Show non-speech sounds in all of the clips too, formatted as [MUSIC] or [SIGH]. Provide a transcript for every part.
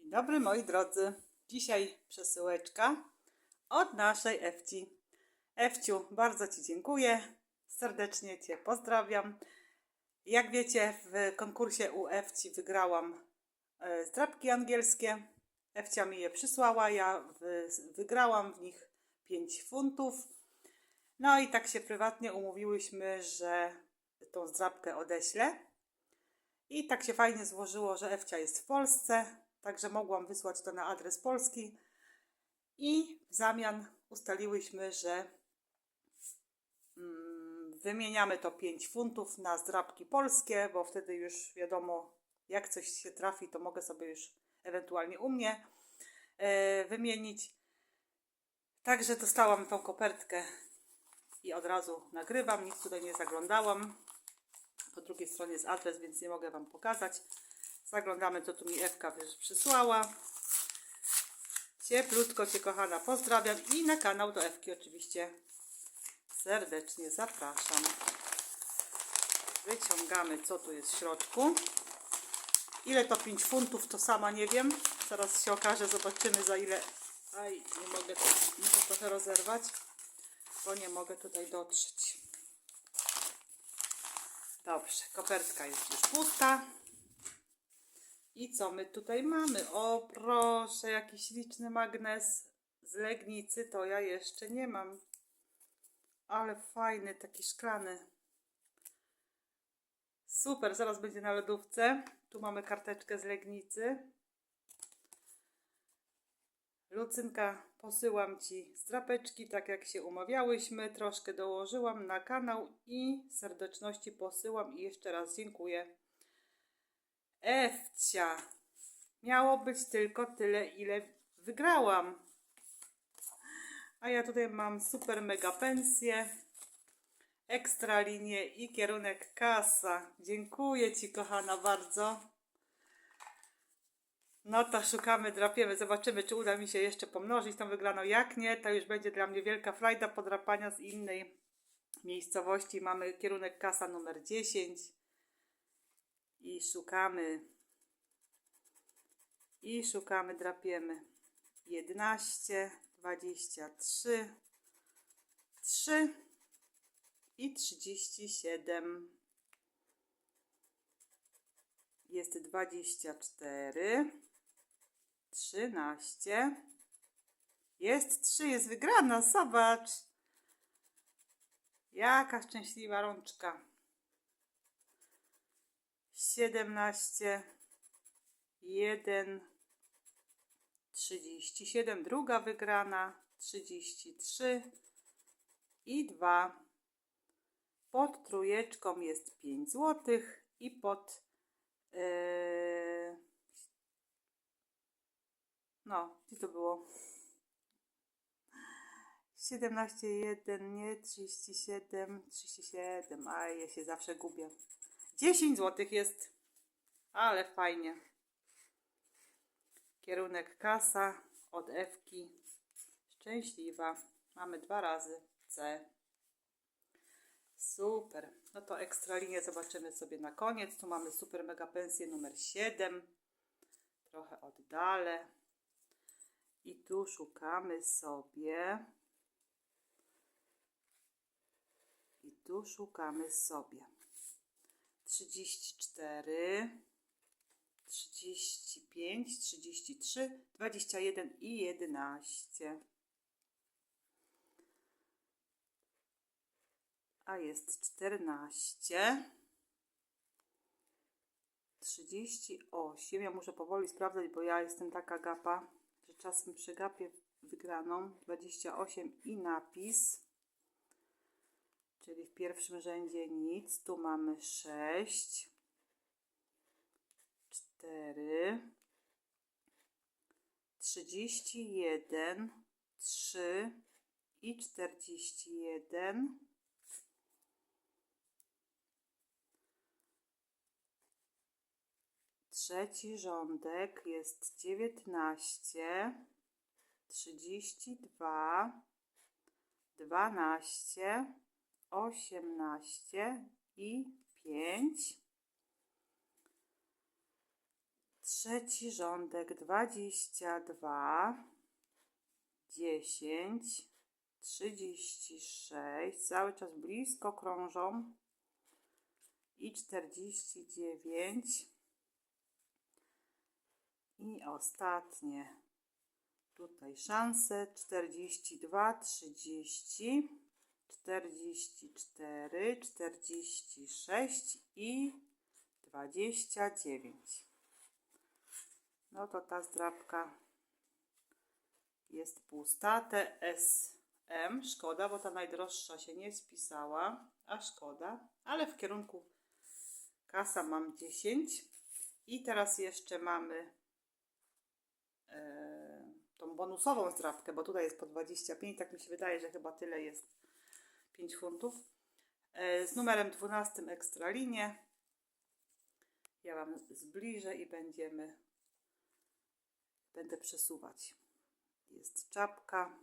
Dzień dobry moi drodzy. Dzisiaj przesyłeczka od naszej Ewci. Ewciu, bardzo Ci dziękuję. Serdecznie Cię pozdrawiam. Jak wiecie, w konkursie u Ewci wygrałam e, zdrabki angielskie. Ewcia mi je przysłała, ja wygrałam w nich 5 funtów. No i tak się prywatnie umówiłyśmy, że tą zdrabkę odeślę. I tak się fajnie złożyło, że Ewcia jest w Polsce, także mogłam wysłać to na adres polski. I w zamian ustaliłyśmy, że mm, wymieniamy to 5 funtów na zdrabki polskie, bo wtedy już wiadomo, jak coś się trafi, to mogę sobie już ewentualnie u mnie e, wymienić. Także dostałam tą kopertkę i od razu nagrywam, nic tutaj nie zaglądałam. Po drugiej stronie jest adres, więc nie mogę Wam pokazać. Zaglądamy, co tu mi Ewka przysłała. Cieplutko Cię, kochana, pozdrawiam i na kanał do Ewki oczywiście serdecznie zapraszam. Wyciągamy, co tu jest w środku. Ile to 5 funtów, to sama nie wiem. Zaraz się okaże, zobaczymy za ile. Aj, nie mogę, muszę trochę rozerwać, bo nie mogę tutaj dotrzeć. Dobrze, kopertka jest już pusta. I co my tutaj mamy? O proszę, jakiś liczny magnes z Legnicy, to ja jeszcze nie mam. Ale fajny, taki szklany. Super, zaraz będzie na lodówce. Tu mamy karteczkę z Legnicy. Lucynka, posyłam Ci strapeczki, tak jak się umawiałyśmy. Troszkę dołożyłam na kanał i serdeczności posyłam i jeszcze raz dziękuję. Ewcia, miało być tylko tyle, ile wygrałam. A ja tutaj mam super mega pensję, ekstra linię i kierunek kasa. Dziękuję Ci, kochana, bardzo. No to szukamy, drapiemy, zobaczymy, czy uda mi się jeszcze pomnożyć tą wygraną. Jak nie, to już będzie dla mnie wielka frajda podrapania z innej miejscowości. Mamy kierunek kasa numer 10 i szukamy i szukamy, drapiemy 11, 23, 3 i 37. Jest 24, 13. Jest 3, jest wygrana, zobacz. Jaka szczęśliwa rączka. 17, 1, 37, druga wygrana, 33 i 2. Pod trójeczką jest 5 zł i pod yy, no, gdzie to było? 17, 1, nie, 37, 37, a ja się zawsze gubię. 10 zł jest, ale fajnie. Kierunek kasa od Ewki. Szczęśliwa. Mamy dwa razy C. Super. No to ekstra linię zobaczymy sobie na koniec. Tu mamy super mega pensję numer 7. Trochę oddalę. I tu szukamy sobie. I tu szukamy sobie. 34, 35, 33, 21 i 11. A jest 14, 38. Ja muszę powoli sprawdzać, bo ja jestem taka gapa, że czasem przegapię wygraną. 28 i napis. Pierwszym rzędzie nic. Tu mamy 6, 4, 31, 3 i 41. Trzeci rządek jest 19, 32, 12, 18 i 5. Trzeci rządek 22, 10, 36, cały czas blisko krążą. I 49 i ostatnie. Tutaj szanse 42, 30, 44, 46 i 29. No to ta zdrabka jest pusta. TSM, szkoda, bo ta najdroższa się nie spisała, a szkoda, ale w kierunku kasa mam 10. I teraz jeszcze mamy e, tą bonusową zdrabkę, bo tutaj jest po 25, tak mi się wydaje, że chyba tyle jest 5 funtów. E, z numerem 12 ekstralinie. Ja Wam zbliżę i będziemy, będę przesuwać. Jest czapka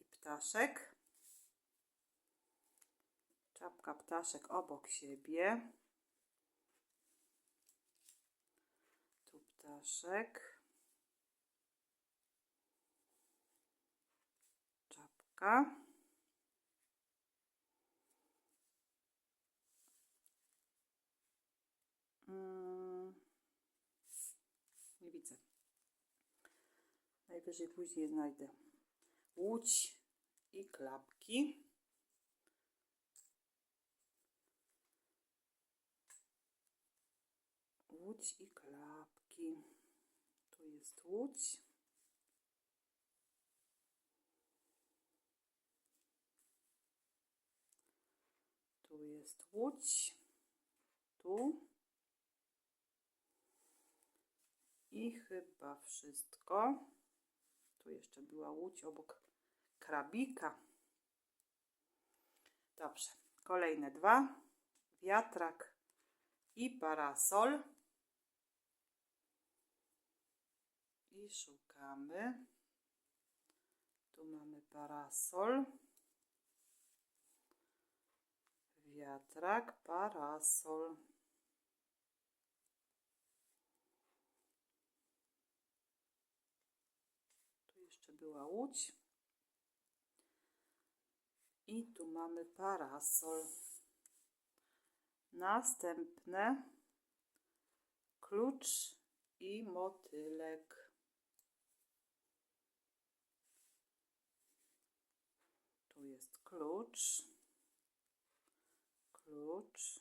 i ptaszek. Czapka, ptaszek obok siebie. Tu ptaszek. Czapka. Nie widzę. Najwyżej później znajdę. Łódź i klapki. Łódź i klapki. Tu jest łódź. Tu jest łódź. Tu. I chyba wszystko. Tu jeszcze była łódź obok krabika. Dobrze. Kolejne dwa. Wiatrak i parasol. I szukamy. Tu mamy parasol. Wiatrak, parasol. Jeszcze była łódź. I tu mamy parasol. Następne klucz i motylek. Tu jest klucz. Klucz.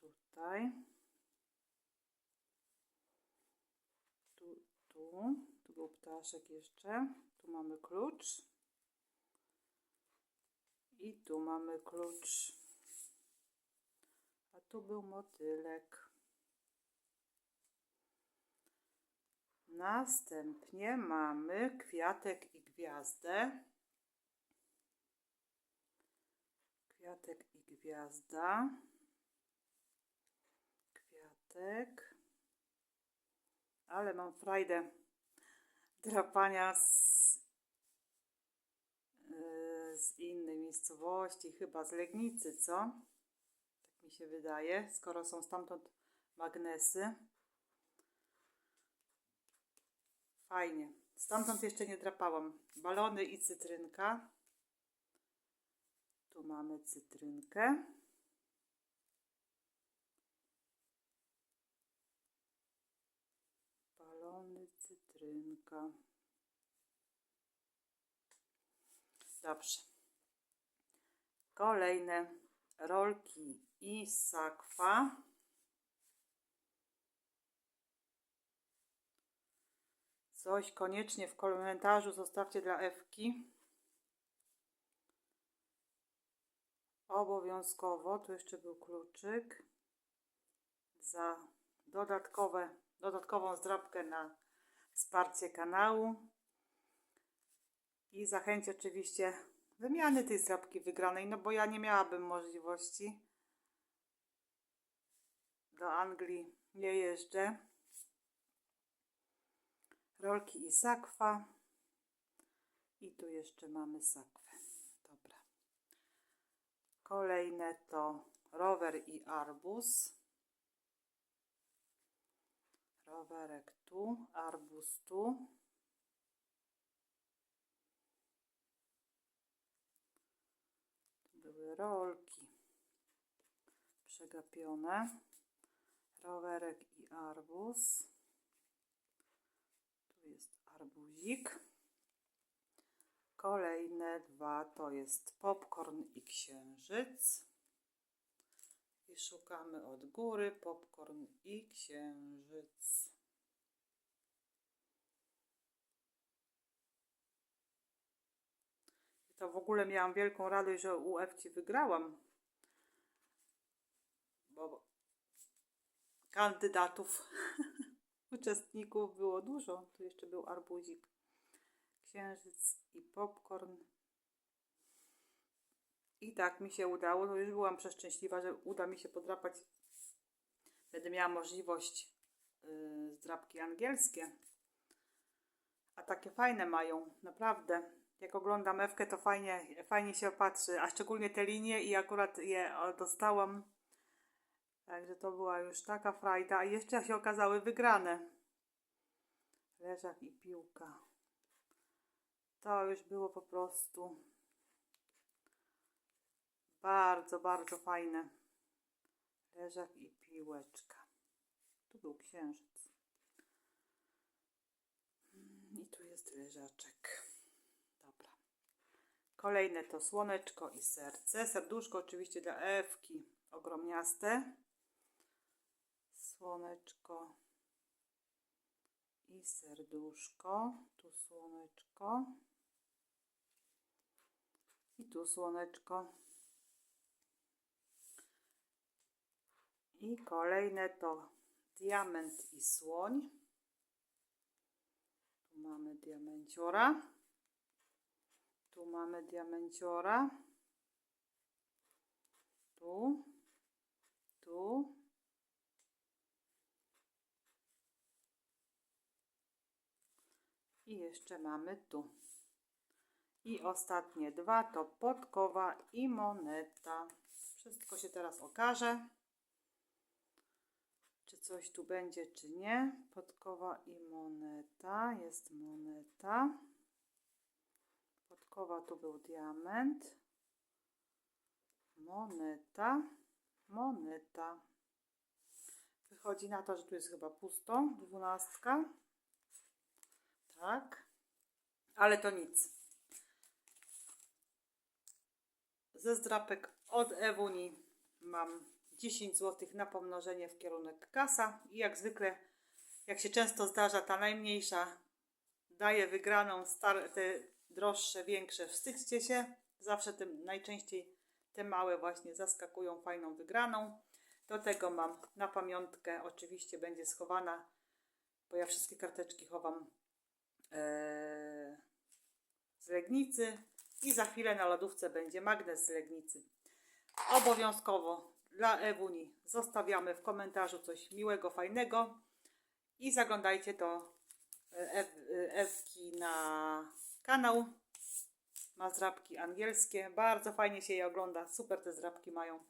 Tutaj. Tu, tu. Był ptaszek jeszcze. Tu mamy klucz. I tu mamy klucz. A tu był motylek. Następnie mamy kwiatek i gwiazdę. Kwiatek i gwiazda. Kwiatek. Ale mam frajdę drapania z, yy, z innej miejscowości, chyba z Legnicy, co? Tak mi się wydaje, skoro są stamtąd magnesy. Fajnie. Stamtąd jeszcze nie drapałam. Balony i cytrynka. Tu mamy cytrynkę. Balony, cytrynka. Dobrze. Kolejne rolki i sakwa. Coś koniecznie w komentarzu zostawcie dla Ewki. Obowiązkowo. Tu jeszcze był kluczyk. Za dodatkowe, dodatkową zdrabkę na wsparcie kanału. I zachęć oczywiście wymiany tej zdrabki wygranej, no bo ja nie miałabym możliwości. Do Anglii nie jeżdżę. Rolki i sakwa. I tu jeszcze mamy sakwę. Dobra. Kolejne to rower i arbuz. Rowerek tu, arbuz tu. Tu były rolki przegapione. Rowerek i arbuz. Tu jest arbuzik. Kolejne dwa to jest popcorn i księżyc. I szukamy od góry popcorn i księżyc. To w ogóle miałam wielką radość, że u wygrałam. Bo kandydatów, [LAUGHS] uczestników było dużo. Tu jeszcze był arbuzik, księżyc i popcorn. I tak mi się udało. No już byłam przeszczęśliwa, że uda mi się podrapać. Będę miała możliwość yy, zdrapki angielskie. A takie fajne mają, naprawdę. Jak oglądam Ewkę, to fajnie, fajnie się patrzy, a szczególnie te linie i akurat je dostałam. Także to była już taka frajda. A jeszcze się okazały wygrane. Leżak i piłka. To już było po prostu bardzo, bardzo fajne. Leżak i piłeczka. Tu był księżyc. Mm, I tu jest leżaczek. Dobra. Kolejne to słoneczko i serce. Serduszko oczywiście dla Ewki. Ogromniaste. Słoneczko i serduszko. Tu słoneczko. I tu słoneczko. I kolejne to diament i słoń. Tu mamy diamenciora. Tu mamy diamenciora. Tu. Tu. I jeszcze mamy tu. I ostatnie dwa to podkowa i moneta. Wszystko się teraz okaże czy coś tu będzie, czy nie. Podkowa i moneta. Jest moneta. Podkowa tu był diament. Moneta. Moneta. Wychodzi na to, że tu jest chyba pusto. Dwunastka. Tak. Ale to nic. Ze zdrapek od Ewuni mam 10 zł na pomnożenie w kierunek kasa i jak zwykle, jak się często zdarza, ta najmniejsza daje wygraną, star- te droższe, większe wstydźcie się, zawsze tym najczęściej te małe właśnie zaskakują fajną wygraną. Do tego mam na pamiątkę, oczywiście będzie schowana, bo ja wszystkie karteczki chowam ee, z Legnicy i za chwilę na lodówce będzie magnes z Legnicy. Obowiązkowo dla Ewuni zostawiamy w komentarzu coś miłego, fajnego i zaglądajcie do Ew, Ewki na kanał. Ma zrabki angielskie, bardzo fajnie się je ogląda, super te zrabki mają.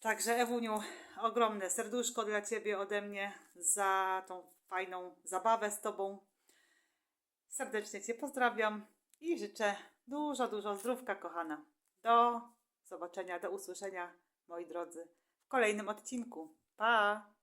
Także Ewuniu, ogromne serduszko dla Ciebie ode mnie za tą fajną zabawę z Tobą. Serdecznie Cię pozdrawiam i życzę dużo, dużo zdrówka, kochana. Do zobaczenia, do usłyszenia, moi drodzy, w kolejnym odcinku. Pa!